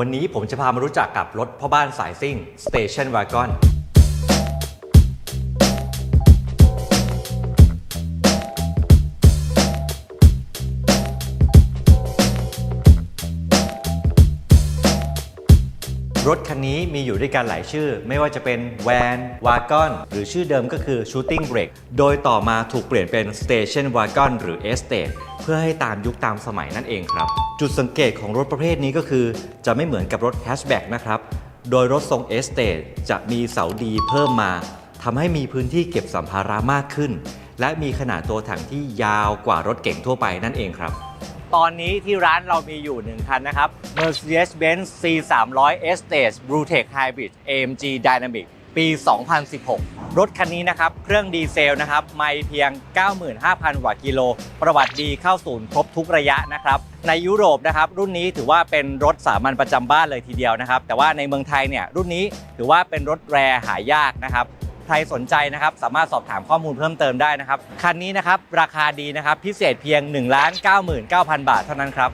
วันนี้ผมจะพามารู้จักกับรถพ่อบ้านสายซิ่ง Station Wagon รถคันนี้มีอยู่ด้วยกันหลายชื่อ ไม่ว่าจะเป็นแวนวากอนหรือชื่อเดิมก็คือ Shooting Brake โดยต่อมาถูกเปลี่ยนเป็น Station Wagon หรือ Estate พื่อให้ตามยุคตามสมัยนั่นเองครับ จุดสังเกตของรถประเภทนี้ก็คือ จะไม่เหมือนกับรถ Hatchback นะครับ โดยรถทรง Estate จะมีเสาดีเพิ่มมาทำให้มีพื้นที่เก็บสัมภาระมากขึ้น และมีขนาดตัวถังที่ยาวกว่ารถเก่งทั่วไปนั่นเองครับ ตอนนี้ที่ร้านเรามีอยู่ 1 คันนะครับ Mercedes-Benz C300 Estate Bluetech Hybrid AMG Dynamic ปี 2016 รถคันนี้นะครับ เครื่องดีเซลนะครับ ไม่เพียง 95,000 กว่ากิโล ประวัติดีเข้าศูนย์ครบทุกระยะนะครับ ในยุโรปนะครับ รุ่นนี้ถือว่าเป็นรถสามัญประจำบ้านเลยทีเดียวนะครับ แต่ว่าในเมืองไทยเนี่ย รุ่นนี้ถือว่าเป็นรถแรหายากนะครับใครสนใจนะครับสามารถสอบถามข้อมูลเพิ่มเติมได้นะครับ คันนี้นะครับราคาดีนะครับพิเศษเพียง 1 9 9 0 0 0 บาทเท่านั้นครับ